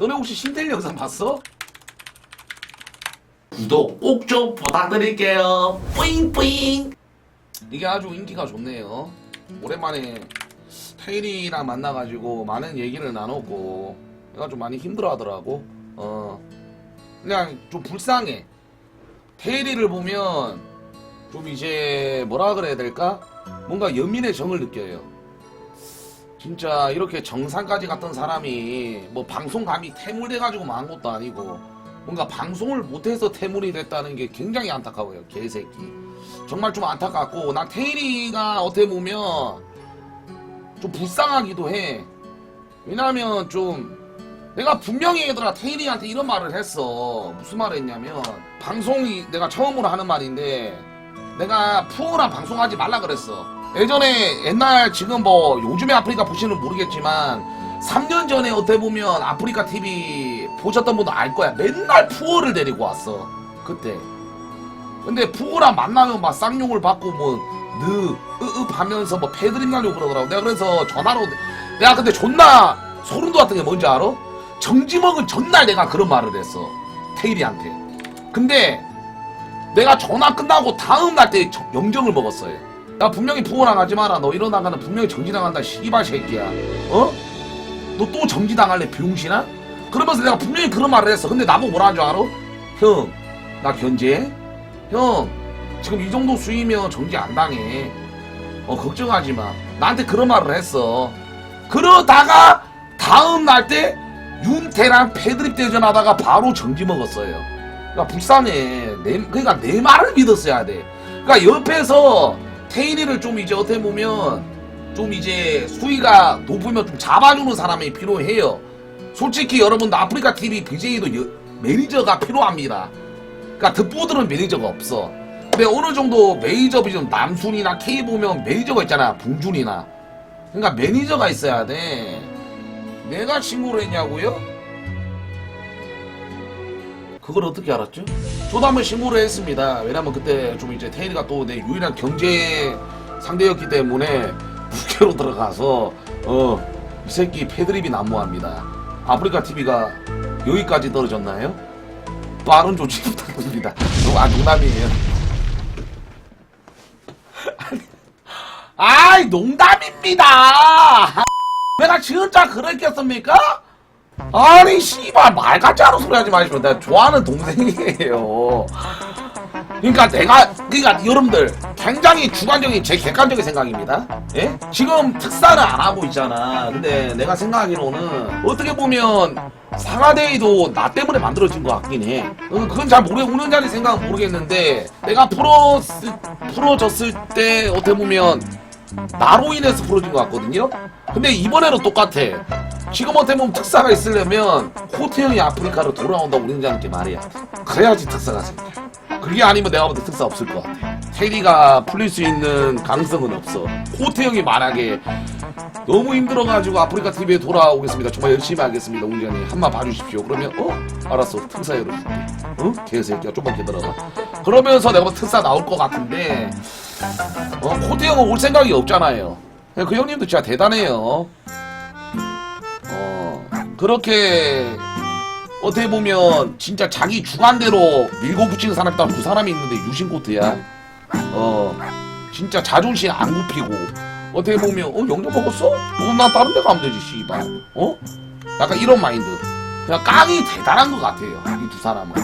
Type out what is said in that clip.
너네 혹시 신텔 영상 봤어? 구독 꼭 좀 부탁드릴게요. 뿌잉뿌잉. 이게 아주 인기가 좋네요. 오랜만에 테일이랑 만나가지고 많은 얘기를 나눴고 내가 좀 많이 힘들어하더라고. 어 그냥 좀 불쌍해. 테일이를 보면 좀 이제 뭐라 그래야 될까? 뭔가 연민의 정을 느껴요. 진짜 이렇게 정상까지 갔던 사람이 뭐 방송감이 태물돼가지고 망한 것도 아니고 뭔가 방송을 못해서 태물이 됐다는 게 굉장히 안타까워요. 개새끼. 정말 좀 안타깝고 난 테일이가 어떻게 보면 좀 불쌍하기도 해. 왜냐면 좀 내가 분명히 얘들아 테일이한테 이런 말을 했어. 무슨 말을 했냐면 방송이 내가 처음으로 하는 말인데 내가 푸어랑 방송하지 말라 그랬어. 예전에 옛날 지금 뭐 요즘에 아프리카 보시는 모르겠지만 3년 전에 어떻게 보면 아프리카 TV 보셨던 분도 알 거야. 맨날 푸어를 데리고 왔어. 그때. 근데 푸우랑 만나면 막 쌍욕을 받고 뭐 느 으 읍 하면서 뭐 패드립 날려고 그러더라고 내가 그래서 전화로 내가 근데 존나 소름 돋았던 게 뭔지 알아? 정지먹은 전날 내가 그런 말을 했어 테일이한테 근데 내가 전화 끝나고 다음 날 때 영정을 먹었어요 나 분명히 하지 마라. 너 이러다가는 분명히 정지당한다 씨발 새끼야. 어? 너 또 정지당할래 병신아? 그러면서 내가 분명히 그런 말을 했어. 근데 나보고 뭐라 하는 줄 알아? 형 나 견제해? 형 지금 이 정도 수위면 정지 안 당해. 어 걱정하지 마. 나한테 그런 말을 했어. 그러다가 다음 날 때 윤태랑 패드립 대전하다가 바로 정지 먹었어요. 그러니까 불쌍해. 내, 그러니까 내 말을 믿었어야 돼. 그러니까 옆에서 테일이를 좀 이제 어떻게 보면 좀 이제 수위가 높으면 좀 잡아주는 사람이 필요해요 솔직히 여러분들 아프리카 TV BJ도 여- 매니저가 필요합니다 그러니까 득보들은 매니저가 없어. 근데 어느 정도 메이저 비전 남순이나 K 보면 매니저가 있잖아. 봉준이나. 그러니까 매니저가 있어야 돼. 내가 신고를 했냐고요? 그걸 어떻게 알았죠? 저도 한번 신고를 했습니다. 왜냐면 그때 좀 이제 테일이가 또 내 유일한 경제 상대였기 때문에 부캐로 들어가서 어 이 새끼 패드립이 난무합니다. 아프리카 TV가 여기까지 떨어졌나요? 빠른 조치 부탁드립니다. 농- 아 농담이에요. 아이 농담입니다. 내가 진짜 그랬겠습니까? 아니 씨발 말 같지 않은 소리 하지 마시고 내가 좋아하는 동생이에요. 그러니까 내가 그러니까 여러분들 굉장히 주관적인 제 객관적인 생각입니다. 예? 지금 특사는 안 하고 있잖아. 근데 내가 생각하기로는 어떻게 보면 상하데이도 나 때문에 만들어진 것 같긴 해. 어, 그건 잘 모르 우는 자리 생각은 모르겠는데 내가 풀어 풀어졌을 때 어떻게 보면 나로 인해서 풀어진 것 같거든요. 근데 이번에는 똑같아. 지금 어떻게 보면 특사가 있으려면 호태 형이 아프리카로 돌아온다고 우리는자님께 말해야 돼. 그래야지 특사가 생겨. 그게 아니면 내가 볼때 특사 없을 것 같아. 테리가 풀릴 수 있는 가능성은 없어. 호태 형이 만약에 너무 힘들어가지고 아프리카 TV에 돌아오겠습니다. 정말 열심히 하겠습니다. 우리장님 한번 봐주십시오. 그러면 어 알았어 특사 열어줄게. 어 개새끼야 좀만 기다려봐. 그러면서 내가 뭐 특사 나올 것 같은데 어 호태 형은 올 생각이 없잖아요. 그 형님도 진짜 대단해요. 어 그렇게 어떻게 보면 진짜 자기 주관대로 밀고 붙이는 사람이 딱 두 사람이 있는데 유신코트야. 어 진짜 자존심 안 굽히고 어떻게 보면 어 영접 먹었어? 어, 나 다른 데 가면 되지 씨발 어? 약간 이런 마인드 그냥 깡이 대단한 것 같아요 이 두 사람은